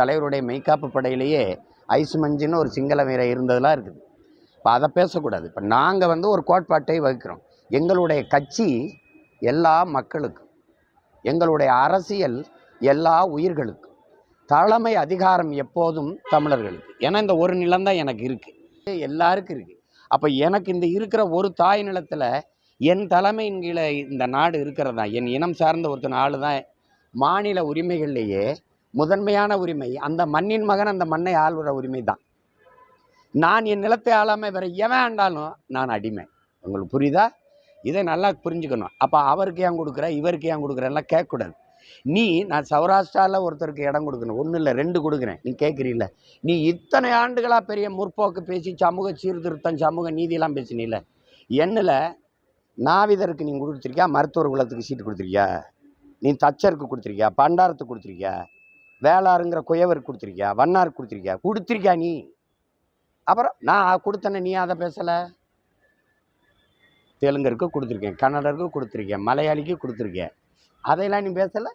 தலைவருடைய மெய்காப்பு படையிலேயே ஐஸ் மஞ்சுன்னு ஒரு சிங்கள வீரர் இருந்ததெல்லாம் இருக்குது. இப்போ அதை பேசக்கூடாது. இப்போ நாங்கள் வந்து ஒரு கோட்பாட்டை வகுக்கிறோம். எங்களுடைய கட்சி எல்லா மக்களுக்கும் எங்களுடைய அரசியல் எல்லா உயிர்களுக்கும் தலைமை அதிகாரம் எப்போதும் தமிழர்களுக்கு. ஏன்னா இந்த ஒரு நிலம்தான் எனக்கு இருக்குது எல்லாருக்கும் இருக்குது அப்போ எனக்கு இந்த இருக்கிற ஒரு தாய் நிலத்தில் என் தலைமையின் கீழே இந்த நாடு இருக்கிறதா? என் இனம் சார்ந்த ஒருத்தன் ஆள் தான் மாநில உரிமைகள்லேயே முதன்மையான உரிமை அந்த மண்ணின் மகன் அந்த மண்ணை ஆள்கிற உரிமை தான். நான் என் நிலத்தை ஆளாமல் வேற எவன் ஆண்டாலும் நான் அடிமை. உங்களுக்கு புரியுதா? இதை நல்லா புரிஞ்சுக்கணும். அப்போ அவருக்கு ஏன் கொடுக்குற? இவருக்கு ஏன் கொடுக்குறேன்லாம் கேட்கக்கூடாது. நீ நான் சௌராஷ்டிராவில் ஒருத்தருக்கு இடம் கொடுக்கணும். ஒன்றும் இல்லை ரெண்டு கொடுக்குறேன். நீ கேட்குறீல்ல. நீ இத்தனை ஆண்டுகளாக பெரிய முற்போக்கு பேசி சமூக சீர்திருத்தம் சமூக நீதியெல்லாம் பேசினில்ல. என்னில் நாவிதருக்கு நீ கொடுத்துருக்கியா? மருத்துவர் குலத்துக்கு சீட்டு கொடுத்துருக்கியா? நீ தச்சருக்கு கொடுத்துருக்கியா? பண்டாரத்துக்கு கொடுத்துருக்கியா? வேளாறுங்கிற குயவருக்கு கொடுத்துருக்கியா? வண்ணார் கொடுத்துருக்கியா? கொடுத்துருக்கியா நீ? அப்புறம் நான் கொடுத்தேனே நீ அதை பேசலை? தெலுங்கருக்கு கொடுத்துருக்கேன் கன்னடருக்கு கொடுத்துருக்கேன் மலையாளிக்கு கொடுத்துருக்கேன். அதையெல்லாம் நீ பேசலை?